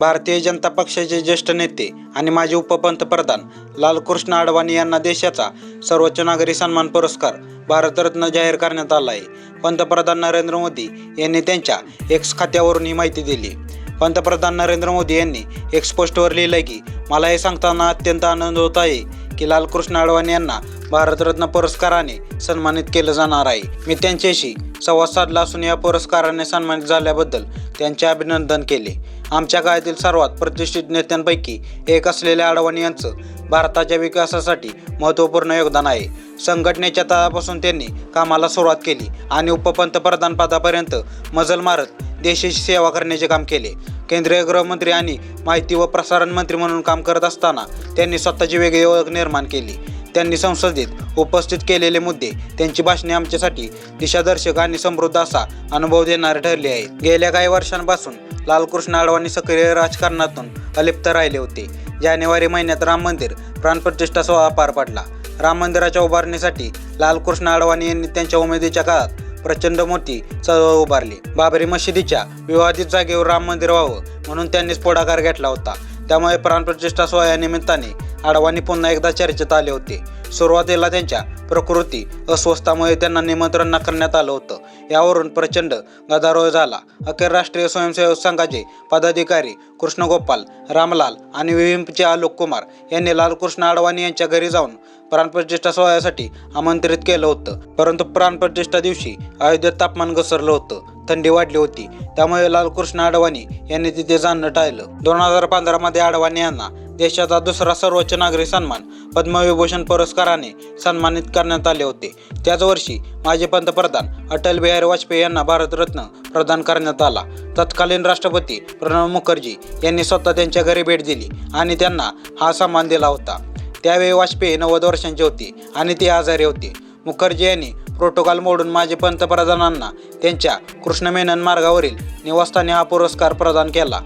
भारतीय जनता पक्षाचे ज्येष्ठ नेते आणि माजी उपपंतप्रधान लालकृष्ण अडवाणी यांना देशाचा सर्वोच्च नागरी सन्मान पुरस्कार भारतरत्न जाहीर करण्यात आला आहे. पंतप्रधान नरेंद्र मोदी यांनी त्यांच्या एक्स खात्यावरून ही माहिती दिली. पंतप्रधान नरेंद्र मोदी यांनी एक्स पोस्टवर लिहिलं की मला हे सांगताना अत्यंत आनंद होत आहे की लालकृष्ण अडवाणी यांना भारतरत्न पुरस्काराने सन्मानित केलं जाणार आहे. मी त्यांच्याशी संवाद साधला असून या पुरस्काराने सन्मानित झाल्याबद्दल त्यांचे अभिनंदन केले. आमच्या काळातील सर्वात प्रतिष्ठित नेत्यांपैकी एक असलेल्या अडवाणी यांचं भारताच्या विकासासाठी महत्त्वपूर्ण योगदान आहे. संघटनेच्या तळापासून त्यांनी कामाला सुरुवात केली आणि उपपंतप्रधान पदापर्यंत मजल मारत देशाची सेवा करण्याचे काम केले. केंद्रीय गृहमंत्री आणि माहिती व प्रसारण मंत्री म्हणून काम करत असताना त्यांनी स्वतःची वेगळी ओळख निर्माण केली. त्यांनी संसदेत उपस्थित केलेले मुद्दे त्यांची भाषणे आमच्यासाठी दिशादर्शक आणि समृद्ध असा अनुभव देणारे ठरले आहेत. गेल्या काही वर्षांपासून लालकृष्ण आडवाणी सक्रिय राजकारणातून अलिप्त राहिले होते. जानेवारी महिन्यात राम मंदिर प्राणप्रतिष्ठा सोहळा पार पडला. राम मंदिराच्या उभारणीसाठी लालकृष्ण आडवाणी यांनी त्यांच्या उमेदीच्या काळात प्रचंड मोठी चळवळ उभारली. बाबरी मशिदीच्या विवादित जागेवर राम मंदिर व्हावं म्हणून त्यांनीच पुढाकार घेतला होता. त्यामुळे प्राणप्रतिष्ठा सोहळ्यानिमित्ताने आडवाणी पुन्हा एकदा चर्चेत आले होते. सुरुवातीला त्यांच्या प्रकृती अस्वस्थामुळे त्यांना निमंत्रण नाकारण्यात आलं होतं. यावरून प्रचंड गदारोळ झाला. अखेर राष्ट्रीय स्वयंसेवक संघाचे पदाधिकारी कृष्णगोपाल रामलाल आणि विहिंपचे आलोक कुमार यांनी लालकृष्ण आडवाणी यांच्या घरी जाऊन प्राणप्रतिष्ठा सोहळ्यासाठी आमंत्रित केलं होतं. परंतु प्राणप्रतिष्ठा दिवशी अयोध्येत तापमान घसरलं होतं. थंडी वाढली होती. त्यामुळे लालकृष्ण अडवाणी यांनी तिथे जाणं टाळलं. दोन हजार पंधरामध्ये अडवाणी यांना देशाचा दुसरा सर्वोच्च नागरी सन्मान पद्मविभूषण पुरस्काराने सन्मानित करण्यात आले होते. त्याच वर्षी माजी पंतप्रधान अटल बिहारी वाजपेयी यांना भारतरत्न प्रदान करण्यात आला. तत्कालीन राष्ट्रपती प्रणव मुखर्जी यांनी स्वतः त्यांच्या घरी भेट दिली आणि त्यांना हा सन्मान दिला होता. त्यावेळी वाजपेयी नव्वद वर्षांचे होते आणि ते आजारी होते. मुखर्जी यांनी प्रोटोकॉल मोडून माजी पंतप्रधानांना त्यांच्या कृष्णमेनन मार्गावरील निवासस्थानी हा पुरस्कार प्रदान केला.